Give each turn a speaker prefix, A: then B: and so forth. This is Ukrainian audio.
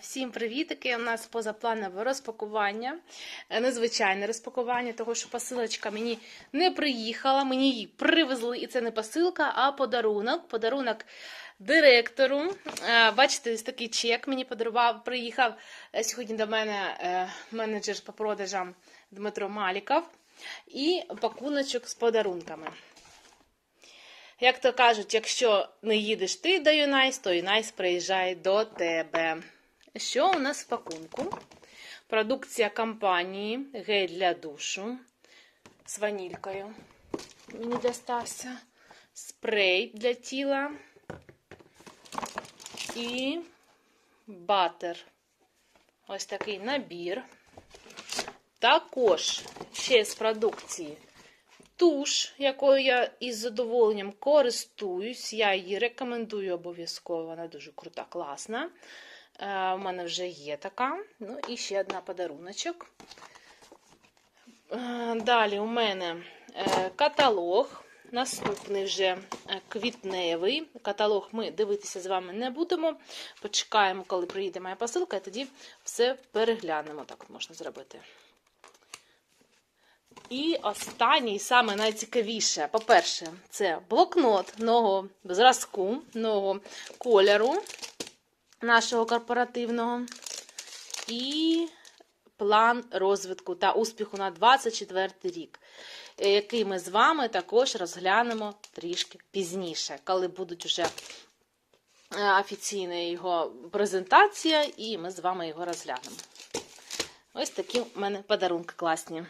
A: Всім привітики! У нас позапланове розпакування, Е, незвичайне розпакування, того що посилочка мені не приїхала, мені її привезли, і це не посилка, а подарунок. Подарунок директору. Е, Бачите, ось такий чек мені подарував. Приїхав е, сьогодні до мене менеджер по продажам Дмитро Маліков і пакуночок з подарунками. Як то кажуть, якщо не їдеш ти до Юнайс, то Юнайс приїжджає до тебе. Що у нас в пакунку? Продукція компанії гель для душу з ванількою. Мені достався спрей для тіла і батер. Ось такий набір. Також ще з продукції туш, якою я із задоволенням користуюсь. Я її рекомендую обов'язково. Вона дуже крута, класна. Е, У мене вже є така. Ну і ще одна подаруночок. Е, Далі у мене е, каталог. Наступний вже е, квітневий. Каталог ми дивитися з вами не будемо. Почекаємо, коли приїде моя посилка, і тоді все переглянемо. Так можна зробити. І останній, саме найцікавіше, по-перше, це блокнот нового зразку, нового кольору нашого корпоративного. І план розвитку та успіху на 24 рік, е, який ми з вами також розглянемо трішки пізніше, коли будуть вже е, офіційна його презентація, і ми з вами його розглянемо. Ось такі в мене подарунки класні.